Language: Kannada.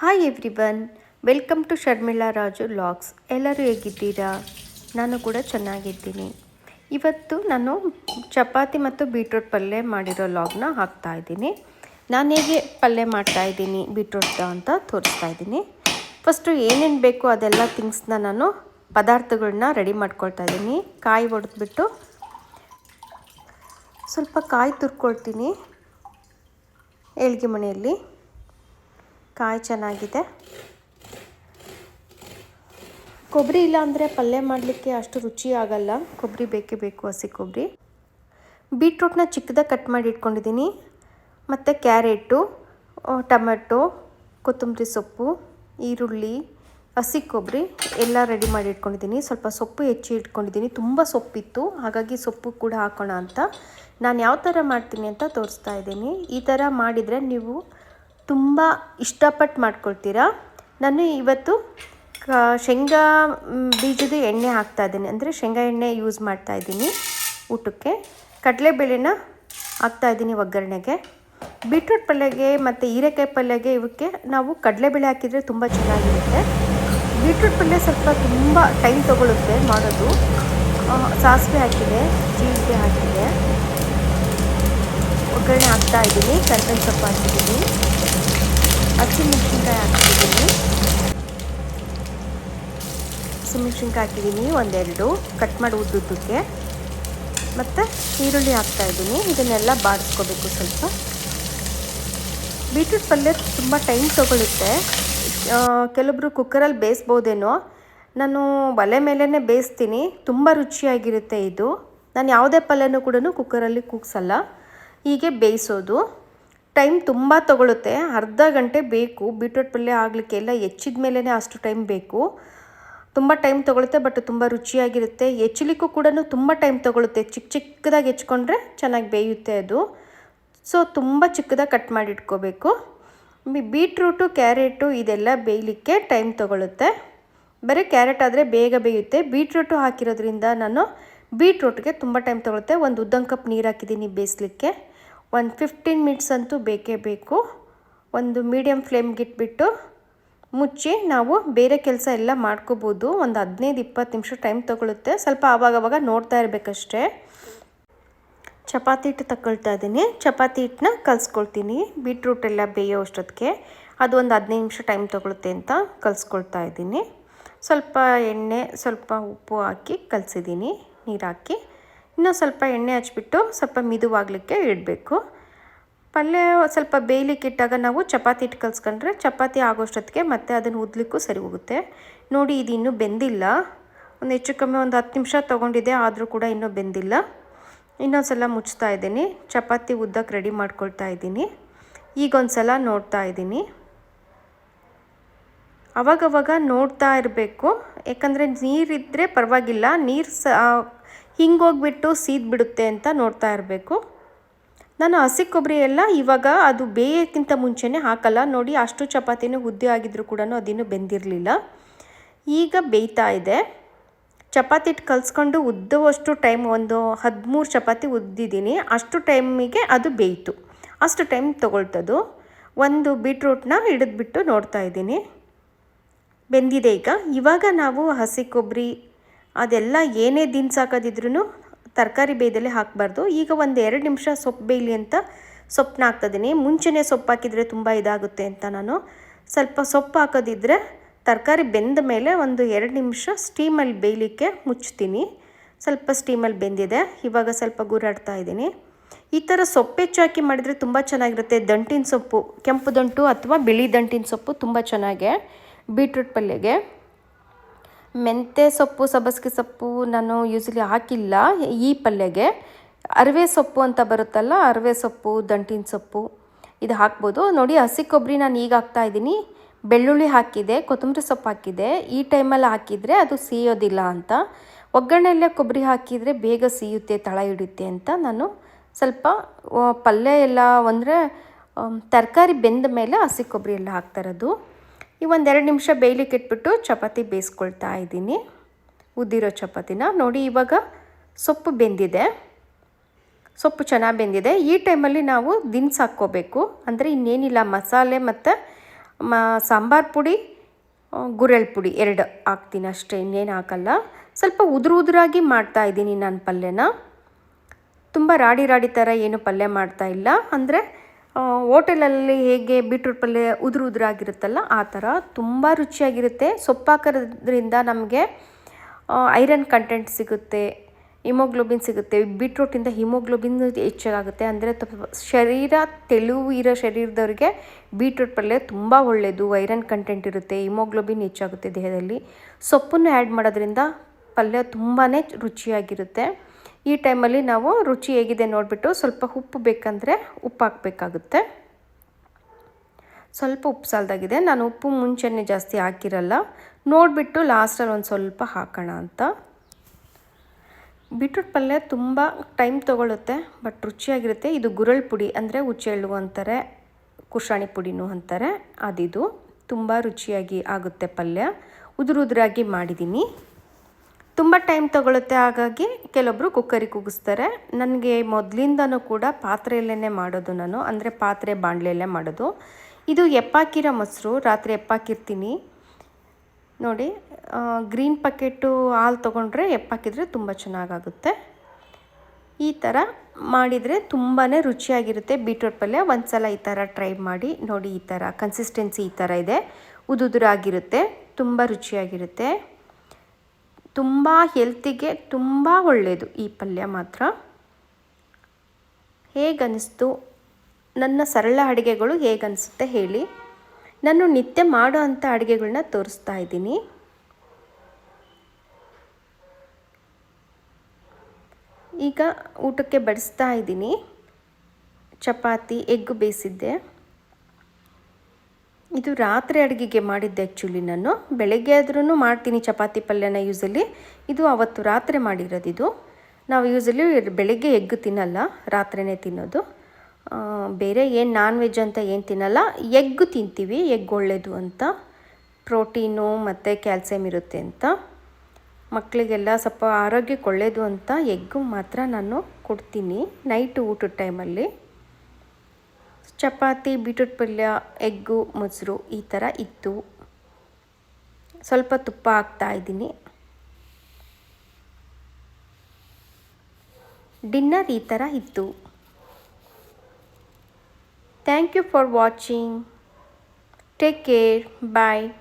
Hi everyone welcome to Sharmila Raju logs ಎಲ್ಲರೂ ಹೇಗಿದ್ದೀರಾ? ನಾನು ಕೂಡ ಚೆನ್ನಾಗಿದ್ದೀನಿ. ಇವತ್ತು ನಾನು ಚಪಾತಿ ಮತ್ತು ಬೀಟ್ರೂಟ್ ಪಲ್ಯ ಮಾಡಿರೋ ಲಾಗ್ನ ಹಾಕ್ತಾ ಇದ್ದೀನಿ. ನಾನು ಹೇಗೆ ಪಲ್ಯ ಮಾಡ್ತಾ ಇದ್ದೀನಿ ಬೀಟ್ರೂಟ್ ಅಂತ ತೋರಿಸ್ತಾ ಇದ್ದೀನಿ. ಫಸ್ಟು ಏನೇನು ಬೇಕು ಅದೆಲ್ಲ ಥಿಂಗ್ಸ್ನ ನಾನು ಪದಾರ್ಥಗಳನ್ನ ರೆಡಿ ಮಾಡ್ಕೊಳ್ತಾ ಇದ್ದೀನಿ. ಕಾಯಿ ಹೊಡೆದ್ಬಿಟ್ಟು ಸ್ವಲ್ಪ ಕಾಯಿ ತುರ್ಕೊಳ್ತೀನಿ. ಏಳ್ಗೆ ಮನೆಯಲ್ಲಿ. ಕಾಯಿ ಚೆನ್ನಾಗಿದೆ. ಕೊಬ್ಬರಿ ಇಲ್ಲಾಂದರೆ ಪಲ್ಯ ಮಾಡಲಿಕ್ಕೆ ಅಷ್ಟು ರುಚಿ ಆಗಲ್ಲ. ಕೊಬ್ಬರಿ ಬೇಕೇ ಬೇಕು ಹಸಿ ಕೊಬ್ಬರಿ ಬೀಟ್ರೂಟ್ನ ಚಿಕ್ಕದಾಗಿ ಕಟ್ ಮಾಡಿ ಇಟ್ಕೊಂಡಿದ್ದೀನಿ. ಮತ್ತು ಕ್ಯಾರೆಟು ಟೊಮೆಟೊ, ಕೊತ್ತಂಬರಿ ಸೊಪ್ಪು, ಈರುಳ್ಳಿ, ಹಸಿ ಕೊಬ್ಬರಿ ಎಲ್ಲ ರೆಡಿ ಮಾಡಿ ಇಟ್ಕೊಂಡಿದ್ದೀನಿ. ಸ್ವಲ್ಪ ಸೊಪ್ಪು ಹೆಚ್ಚಿ ಇಟ್ಕೊಂಡಿದ್ದೀನಿ. ತುಂಬ ಸೊಪ್ಪಿತ್ತು. ಹಾಗಾಗಿ ಸೊಪ್ಪು ಕೂಡ ಹಾಕೋಣ ಅಂತ. ನಾನು ಯಾವ ಥರ ಮಾಡ್ತೀನಿ ಅಂತ ತೋರಿಸ್ತಾ ಇದ್ದೀನಿ. ಈ ಥರ ಮಾಡಿದರೆ ನೀವು ತುಂಬ ಇಷ್ಟಪಟ್ಟು ಮಾಡ್ಕೊಳ್ತೀರಾ? ನಾನು ಇವತ್ತು ಶೇಂಗಾ ಬೀಜದ ಎಣ್ಣೆ ಹಾಕ್ತಾ ಇದ್ದೀನಿ. ಅಂದರೆ ಶೇಂಗಾ ಎಣ್ಣೆ ಯೂಸ್ ಮಾಡ್ತಾ ಇದ್ದೀನಿ ಊಟಕ್ಕೆ. ಕಡಲೆಬೇಳೆನ ಹಾಕ್ತಾ ಇದ್ದೀನಿ ಒಗ್ಗರಣೆಗೆ. ಬೀಟ್ರೂಟ್ ಪಲ್ಯಗೆ ಮತ್ತು ಹೀರೆಕಾಯಿ ಪಲ್ಯಗೆ ಇವಕ್ಕೆ ನಾವು ಕಡಲೆಬೇಳೆ ಹಾಕಿದರೆ ತುಂಬ ಚೆನ್ನಾಗಿರುತ್ತೆ. ಬೀಟ್ರೂಟ್ ಪಲ್ಯ ಸ್ವಲ್ಪ ತುಂಬ ಟೈಮ್ ತೊಗೊಳುತ್ತೆ ಮಾಡೋದು. ಸಾಸಿವೆ ಹಾಕಿದೆ, ಜೀರಿಗೆ ಹಾಕಿದೆ. ಒಗ್ಗರಣೆ ಹಾಕ್ತಾ ಇದ್ದೀನಿ, ಕರ್ಬೇವಿನ ಸೊಪ್ಪು ಹಾಕಿದ್ದೀನಿ. ಹಸಿಮೆಣಸಿನ್ಕಾಯಿ ಹಾಕ್ತಿದ್ದೀನಿ ಹಸಿಮೆಣಸಿನ್ಕಾಯಿ ಹಾಕಿದ್ದೀನಿ, ಒಂದೆರಡು. ಕಟ್ ಮಾಡಿ ಉದ್ದುದ್ದಕ್ಕೆ. ಮತ್ತು ಈರುಳ್ಳಿ ಹಾಕ್ತಾ ಇದ್ದೀನಿ. ಇದನ್ನೆಲ್ಲ ಬಾಡಿಸ್ಕೋಬೇಕು ಸ್ವಲ್ಪ. ಬೀಟ್ರೂಟ್ ಪಲ್ಯ ತುಂಬ ಟೈಮ್ ತೊಗೊಳುತ್ತೆ. ಕೆಲವೊಬ್ಬರು ಕುಕ್ಕರಲ್ಲಿ ಬೇಯಿಸ್ಬೋದೇನೋ. ನಾನು ಒಲೆ ಮೇಲೇ ಬೇಯಿಸ್ತೀನಿ. ತುಂಬ ರುಚಿಯಾಗಿರುತ್ತೆ ಇದು. ನಾನು ಯಾವುದೇ ಪಲ್ಯನೂ ಕೂಡ ಕುಕ್ಕರಲ್ಲಿ ಕೂಗ್ಸಲ್ಲ. ಹೀಗೆ ಬೇಯಿಸೋದು. ಟೈಮ್ ತುಂಬ ತಗೊಳುತ್ತೆ. ಅರ್ಧ ಗಂಟೆ ಬೇಕು. ಬೀಟ್ರೋಟ್ ಪಲ್ಯ ಆಗಲಿಕ್ಕೆ ಎಲ್ಲ ಹೆಚ್ಚಿದ ಮೇಲೇ ಅಷ್ಟು ಟೈಮ್ ಬೇಕು. ತುಂಬ ಟೈಮ್ ತೊಗೊಳುತ್ತೆ, ಬಟ್ ತುಂಬ ರುಚಿಯಾಗಿರುತ್ತೆ. ಹೆಚ್ಚಲಿಕ್ಕೂ ಕೂಡ ತುಂಬ ಟೈಮ್ ತೊಗೊಳುತ್ತೆ. ಚಿಕ್ಕ ಚಿಕ್ಕದಾಗಿ ಹೆಚ್ಕೊಂಡ್ರೆ ಚೆನ್ನಾಗಿ ಬೇಯುತ್ತೆ ಅದು. ಸೊ, ತುಂಬ ಚಿಕ್ಕದಾಗಿ ಕಟ್ ಮಾಡಿ ಇಟ್ಕೋಬೇಕು. ಬೀಟ್ರೂಟು, ಕ್ಯಾರೆಟು ಇದೆಲ್ಲ ಬೇಯಲಿಕ್ಕೆ ಟೈಮ್ ತೊಗೊಳುತ್ತೆ. ಬರೀ ಕ್ಯಾರೆಟ್ ಆದರೆ ಬೇಗ ಬೇಯುತ್ತೆ. ಬೀಟ್ರೂಟು ಹಾಕಿರೋದ್ರಿಂದ ನಾನು ಬೀಟ್ರೂಟ್ಗೆ ತುಂಬ ಟೈಮ್ ತೊಗೊಳುತ್ತೆ. ಒಂದು ಉದ್ದಂಗೆ ಕಪ್ ನೀರು ಹಾಕಿದ್ದೀನಿ ಬೇಯಿಸ್ಲಿಕ್ಕೆ. ಒಂದು ಫಿಫ್ಟೀನ್ ಮಿನಿಟ್ಸ್ ಅಂತೂ ಬೇಕೇ ಬೇಕು. ಒಂದು ಮೀಡಿಯಮ್ ಫ್ಲೇಮ್ಗೆ ಇಟ್ಬಿಟ್ಟು ಮುಚ್ಚಿ ನಾವು ಬೇರೆ ಕೆಲಸ ಎಲ್ಲ ಮಾಡ್ಕೋಬೋದು. ಒಂದು ಹದಿನೈದು, ಇಪ್ಪತ್ತು ನಿಮಿಷ ಟೈಮ್ ತೊಗೊಳುತ್ತೆ. ಸ್ವಲ್ಪ ಆವಾಗವಾಗ ನೋಡ್ತಾ ಇರಬೇಕಷ್ಟೇ. ಚಪಾತಿ ಹಿಟ್ಟು ತಗೊಳ್ತಾ ಇದ್ದೀನಿ. ಚಪಾತಿ ಹಿಟ್ಟನ್ನ ಕಲಿಸ್ಕೊಳ್ತೀನಿ. ಬೀಟ್ರೂಟ್ ಎಲ್ಲ ಬೇಯೋ ಅಷ್ಟೊತ್ತಿಗೆ. ಅದು ಒಂದು ಹದಿನೈದು ನಿಮಿಷ ಟೈಮ್ ತೊಗೊಳುತ್ತೆ ಅಂತ ಕಲಿಸ್ಕೊಳ್ತಾ ಇದ್ದೀನಿ. ಸ್ವಲ್ಪ ಎಣ್ಣೆ, ಸ್ವಲ್ಪ ಉಪ್ಪು ಹಾಕಿ ಕಲಿಸಿದ್ದೀನಿ. ನೀರು ಹಾಕಿ ಇನ್ನೂ ಸ್ವಲ್ಪ ಎಣ್ಣೆ ಹಚ್ಬಿಟ್ಟು ಸ್ವಲ್ಪ ಮಿದುವಾಗಲಿಕ್ಕೆ ಇಡಬೇಕು. ಪಲ್ಯ ಸ್ವಲ್ಪ ಬೇಯಲಿಕ್ಕೆ ಇಟ್ಟಾಗ ನಾವು ಚಪಾತಿ ಹಿಟ್ಟು ಕಲಿಸ್ಕೊಂಡ್ರೆ ಚಪಾತಿ ಆಗೋಷ್ಟೊತ್ತಿಗೆ ಮತ್ತೆ ಅದನ್ನು ಉದ್ಲಿಕ್ಕೂ ಸರಿ ಹೋಗುತ್ತೆ. ನೋಡಿ, ಇದು ಇನ್ನೂ ಬೆಂದಿಲ್ಲ. ಒಂದು ಹೆಚ್ಚು ಕಮ್ಮಿ ಒಂದು ಹತ್ತು ನಿಮಿಷ ತೊಗೊಂಡಿದೆ ಆದರೂ ಕೂಡ ಇನ್ನೂ ಬೆಂದಿಲ್ಲ. ಇನ್ನೊಂದು ಸಲ ಮುಚ್ತಾ ಇದ್ದೀನಿ. ಚಪಾತಿ ಉದ್ದಕ್ಕೆ ರೆಡಿ ಮಾಡ್ಕೊಳ್ತಾ ಇದ್ದೀನಿ. ಈಗ ಒಂದು ಸಲ ನೋಡ್ತಾ ಇದ್ದೀನಿ. ಅವಾಗವಾಗ ನೋಡ್ತಾ ಇರಬೇಕು. ಯಾಕಂದರೆ ನೀರಿದ್ದರೆ ಪರವಾಗಿಲ್ಲ. ನೀರು ಸ ಹಿಂಗೋಗ್ಬಿಟ್ಟು ಸೀದ್ಬಿಡುತ್ತೆ ಅಂತ ನೋಡ್ತಾ ಇರಬೇಕು. ನಾನು ಹಸಿ ಕೊಬ್ಬರಿ ಎಲ್ಲ ಇವಾಗ ಅದು ಬೇಯೋಕ್ಕಿಂತ ಮುಂಚೆನೇ ಹಾಕಲ್ಲ. ನೋಡಿ ಅಷ್ಟು ಚಪಾತಿನೂ ಉದ್ದಿ ಆಗಿದ್ರು ಕೂಡ ಅದಿನ್ನೂ ಬೆಂದಿರಲಿಲ್ಲ. ಈಗ ಬೇಯ್ತಾ ಇದೆ. ಚಪಾತಿ ಹಿಟ್ಟು ಕಲಿಸ್ಕೊಂಡು ಉದ್ದವಷ್ಟು ಟೈಮ್ ಒಂದು ಹದಿಮೂರು ಚಪಾತಿ ಉದ್ದಿದ್ದೀನಿ. ಅಷ್ಟು ಟೈಮಿಗೆ ಅದು ಬೇಯಿತು. ಅಷ್ಟು ಟೈಮ್ ತೊಗೊಳ್ತದು. ಒಂದು ಬೀಟ್ರೂಟ್ನ ಹಿಡಿದ್ಬಿಟ್ಟು ನೋಡ್ತಾ ಇದ್ದೀನಿ. ಬೆಂದಿದೆ ಈಗ. ಇವಾಗ ನಾವು ಹಸಿ ಕೊಬ್ಬರಿ ಅದೆಲ್ಲ ಏನೇ ದಿನ ಹಾಕೋದಿದ್ರೂ ತರಕಾರಿ ಬೇಯ್ದಲ್ಲೇ ಹಾಕಬಾರ್ದು. ಈಗ ಒಂದು ಎರಡು ನಿಮಿಷ ಸೊಪ್ಪು ಬೇಯಲಿ ಅಂತ ಸೊಪ್ಪನ್ನ ಹಾಕ್ತಿದ್ದೀನಿ. ಮುಂಚೆನೇ ಸೊಪ್ಪು ಹಾಕಿದರೆ ತುಂಬ ಇದಾಗುತ್ತೆ ಅಂತ ನಾನು. ಸ್ವಲ್ಪ ಸೊಪ್ಪು ಹಾಕೋದಿದ್ರೆ ತರಕಾರಿ ಬೆಂದ ಮೇಲೆ ಒಂದು ಎರಡು ನಿಮಿಷ ಸ್ಟೀಮಲ್ಲಿ ಬೇಯಲಿಕ್ಕೆ ಮುಚ್ತೀನಿ. ಸ್ವಲ್ಪ ಸ್ಟೀಮಲ್ಲಿ ಬೆಂದಿದೆ. ಇವಾಗ ಸ್ವಲ್ಪ ಗುರಾಡ್ತಾ ಇದ್ದೀನಿ. ಈ ಥರ ಸೊಪ್ಪು ಹೆಚ್ಚು ಹಾಕಿ ಮಾಡಿದರೆ ತುಂಬ ಚೆನ್ನಾಗಿರುತ್ತೆ. ದಂಟಿನ ಸೊಪ್ಪು, ಕೆಂಪು ದಂಟು ಅಥವಾ ಬಿಳಿ ದಂಟಿನ ಸೊಪ್ಪು ತುಂಬ ಚೆನ್ನಾಗೆ. ಬೀಟ್ರೂಟ್ ಪಲ್ಯಗೆ. ಮೆಂತ್ಯ ಸೊಪ್ಪು, ಸಬ್ಬಸ್ಗೆ ಸೊಪ್ಪು ನಾನು ಯೂಸ್ಲಿ ಹಾಕಿಲ್ಲ ಈ ಪಲ್ಯಗೆ. ಅರವೆ ಸೊಪ್ಪು ಅಂತ ಬರುತ್ತಲ್ಲ, ಅರವೆ ಸೊಪ್ಪು, ದಂಟಿನ ಸೊಪ್ಪು, ಇದು ಹಾಕ್ಬೋದು. ನೋಡಿ, ಹಸಿ ಕೊಬ್ಬರಿ ನಾನು ಈಗ ಹಾಕ್ತಾ ಇದ್ದೀನಿ. ಬೆಳ್ಳುಳ್ಳಿ ಹಾಕಿದೆ, ಕೊತ್ತಂಬರಿ ಸೊಪ್ಪು ಹಾಕಿದೆ. ಈ ಟೈಮಲ್ಲಿ ಹಾಕಿದರೆ ಅದು ಸೀಯೋದಿಲ್ಲ ಅಂತ. ಒಗ್ಗರಣೆಯಲ್ಲೇ ಕೊಬ್ಬರಿ ಹಾಕಿದರೆ ಬೇಗ ಸೀಯುತ್ತೆ, ತಳ ಹಿಡಿಯುತ್ತೆ ಅಂತ ನಾನು ಸ್ವಲ್ಪ ಪಲ್ಯ ಎಲ್ಲ ಅಂದರೆ ತರಕಾರಿ ಬೆಂದ ಮೇಲೆ ಹಸಿ ಕೊಬ್ಬರಿ ಎಲ್ಲ ಹಾಕ್ತಾ ಇರೋದು. ಈ ಒಂದೆರಡು ನಿಮಿಷ ಬೇಯ್ಲಿಕ್ಕೆ ಇಟ್ಬಿಟ್ಟು ಚಪಾತಿ ಬೇಯಿಸ್ಕೊಳ್ತಾ ಇದ್ದೀನಿ. ಉದ್ದಿರೋ ಚಪಾತಿನ. ನೋಡಿ, ಇವಾಗ ಸೊಪ್ಪು ಬೆಂದಿದೆ. ಸೊಪ್ಪು ಚೆನ್ನಾಗಿ ಬೆಂದಿದೆ. ಈ ಟೈಮಲ್ಲಿ ನಾವು ದಿನ್ಸ್ ಹಾಕ್ಕೋಬೇಕು. ಅಂದರೆ ಇನ್ನೇನಿಲ್ಲ, ಮಸಾಲೆ ಮತ್ತು, ಮ, ಸಾಂಬಾರು ಪುಡಿ ಗುರೆಳ್ ಪುಡಿ ಎರಡು ಹಾಕ್ತೀನಿ ಅಷ್ಟೇ, ಇನ್ನೇನು ಹಾಕಲ್ಲ. ಸ್ವಲ್ಪ ಉದುರು ಉದುರಾಗಿ ಮಾಡ್ತಾ ಇದ್ದೀನಿ ನಾನು ಪಲ್ಯನ. ತುಂಬ ರಾಡಿ ರಾಡಿ ಥರ ಏನು ಪಲ್ಯ ಮಾಡ್ತಾ ಇಲ್ಲ. ಅಂದರೆ ಹೋಟೆಲಲ್ಲಿ ಹೇಗೆ ಬೀಟ್ರೂಟ್ ಪಲ್ಯ ಉದುರು ಉದುರಾಗಿರುತ್ತಲ್ಲ, ಆ ಥರ ತುಂಬ ರುಚಿಯಾಗಿರುತ್ತೆ. ಸೊಪ್ಪು ಹಾಕೋದ್ರಿಂದ ನಮಗೆ ಐರನ್ ಕಂಟೆಂಟ್ ಸಿಗುತ್ತೆ, ಹಿಮೋಗ್ಲೋಬಿನ್ ಸಿಗುತ್ತೆ. ಬೀಟ್ರೂಟಿಂದ ಹಿಮೋಗ್ಲೋಬಿನ್ ಹೆಚ್ಚಾಗುತ್ತೆ. ಅಂದರೆ ಶರೀರ ತೆಳುವು ಇರೋ ಶರೀರದವ್ರಿಗೆ ಬೀಟ್ರೂಟ್ ಪಲ್ಯ ತುಂಬ ಒಳ್ಳೆಯದು ಐರನ್ ಕಂಟೆಂಟ್ ಇರುತ್ತೆ, ಹಿಮೋಗ್ಲೋಬಿನ್ ಹೆಚ್ಚಾಗುತ್ತೆ ದೇಹದಲ್ಲಿ. ಸೊಪ್ಪನ್ನು ಆ್ಯಡ್ ಮಾಡೋದ್ರಿಂದ ಪಲ್ಯ ತುಂಬಾ ರುಚಿಯಾಗಿರುತ್ತೆ. ಈ ಟೈಮಲ್ಲಿ ನಾವು ರುಚಿ ಹೇಗಿದೆ ನೋಡಿಬಿಟ್ಟು ಸ್ವಲ್ಪ ಉಪ್ಪು ಬೇಕಂದರೆ ಉಪ್ಪು ಹಾಕಬೇಕಾಗುತ್ತೆ ಸ್ವಲ್ಪ ಉಪ್ಪು ಸಾಲದಾಗಿದೆ. ನಾನು ಉಪ್ಪು ಮುಂಚೆನೇ ಜಾಸ್ತಿ ಹಾಕಿರಲ್ಲ. ನೋಡಿಬಿಟ್ಟು ಲಾಸ್ಟಲ್ಲಿ ಒಂದು ಸ್ವಲ್ಪ ಹಾಕೋಣ ಅಂತ. ಬೀಟ್ರೂಟ್ ಪಲ್ಯ ತುಂಬ ಟೈಮ್ ತೊಗೊಳುತ್ತೆ, ಬಟ್ ರುಚಿಯಾಗಿರುತ್ತೆ. ಇದು ಗುರಳ್ ಪುಡಿ ಅಂದರೆ ಹುಚ್ಚೆಳ್ಳು ಅಂತಾರೆ ಕುಶಾಣಿ ಪುಡಿನೂ ಅಂತಾರೆ. ಅದಿದು. ತುಂಬ ರುಚಿಯಾಗಿ ಆಗುತ್ತೆ ಪಲ್ಯ. ಉದುರುದುರಾಗಿ ಮಾಡಿದ್ದೀನಿ ತುಂಬ ಟೈಮ್ ತಗೊಳುತ್ತೆ, ಹಾಗಾಗಿ ಕೆಲವೊಬ್ಬರು ಕುಕ್ಕರಿಗೆ ಕೂಗಿಸ್ತಾರೆ. ನನಗೆ ಮೊದಲಿಂದನೂ ಕೂಡ ಪಾತ್ರೆಯಲ್ಲೇ ಮಾಡೋದು ನಾನು, ಅಂದರೆ ಪಾತ್ರೆ ಬಾಣಲೆಯಲ್ಲೇ ಮಾಡೋದು. ಇದು ಎಪ್ಪಾಕಿರೋ ಮೊಸರು, ರಾತ್ರಿ ಎಪ್ಪಾಕಿರ್ತೀನಿ. ನೋಡಿ ಗ್ರೀನ್ ಪಕೆಟು ಹಾಲು ತೊಗೊಂಡ್ರೆ ಎಪ್ಪಾಕಿದ್ರೆ ತುಂಬ ಚೆನ್ನಾಗಾಗುತ್ತೆ. ಈ ಥರ ಮಾಡಿದರೆ ತುಂಬಾ ರುಚಿಯಾಗಿರುತ್ತೆ. ಬೀಟ್ರೋಟ್ ಪಲ್ಯ ಒಂದು ಸಲ ಈ ಥರ ಟ್ರೈ ಮಾಡಿ ನೋಡಿ ಈ ಥರ ಕನ್ಸಿಸ್ಟೆನ್ಸಿ ಈ ಥರ ಇದೆ. ಉದುದುರಾಗಿರುತ್ತೆ, ತುಂಬ ರುಚಿಯಾಗಿರುತ್ತೆ. ತುಂಬ ಹೆಲ್ತಿಗೆ ತುಂಬ ಒಳ್ಳೆಯದು ಈ ಪಲ್ಯ ಮಾತ್ರ. ಹೇಗನ್ನಿಸ್ತು? ನನ್ನ ಸರಳ ಅಡುಗೆಗಳು ಹೇಗನ್ನಿಸುತ್ತೆ ಹೇಳಿ. ನಾನು ನಿತ್ಯ ಮಾಡೋ ಅಂಥ ಅಡುಗೆಗಳನ್ನ ತೋರಿಸ್ತಾ ಇದ್ದೀನಿ. ಈಗ ಊಟಕ್ಕೆ ಬಡಿಸ್ತಾ ಇದ್ದೀನಿ. ಚಪಾತಿ ಎಗ್ ಬೇಯಿಸಿದ್ದೆ. ಇದು ರಾತ್ರಿ ಅಡುಗೆಗೆ ಮಾಡಿದ್ದೆ ಆ್ಯಕ್ಚುಲಿ ನಾನು. ಬೆಳಗ್ಗೆ ಆದ್ರೂ ಮಾಡ್ತೀನಿ ಚಪಾತಿ ಪಲ್ಯನ ಯೂಸಲಿ ಇದು ಅವತ್ತು ರಾತ್ರಿ ಮಾಡಿರೋದು ಇದು. ನಾವು ಯೂಸಲಿ ಬೆಳಗ್ಗೆ ಎಗ್ ತಿನ್ನಲ್ಲ, ರಾತ್ರಿನೇ ತಿನ್ನೋದು. ಬೇರೆ ಏನು ನಾನ್ ವೆಜ್ ಅಂತ ಏನು ತಿನ್ನಲ್ಲ. ಎಗ್ ತಿಂತೀವಿ ಎಗ್ ಒಳ್ಳೆಯದು ಅಂತ. ಪ್ರೋಟೀನು ಮತ್ತು ಕ್ಯಾಲ್ಸಿಯಂ ಇರುತ್ತೆ ಅಂತ. ಮಕ್ಕಳಿಗೆಲ್ಲ ಸ್ವಲ್ಪ ಆರೋಗ್ಯಕ್ಕೆ ಒಳ್ಳೆಯದು ಅಂತ ಎಗ್ಗು ಮಾತ್ರ ನಾನು ಕೊಡ್ತೀನಿ. ನೈಟ್ ಊಟದ ಟೈಮಲ್ಲಿ ಚಪಾತಿ, ಬೀಟ್ರೂಟ್ ಪಲ್ಯ, ಎಗ್ಗು, ಮೊಸರು ಈ ಥರ ಇತ್ತು. ಸ್ವಲ್ಪ ತುಪ್ಪ ಹಾಕ್ತಾ ಇದ್ದೀನಿ. ಡಿನ್ನರ್ ಈ ಥರ ಇತ್ತು. Thank you for watching. Take care. Bye.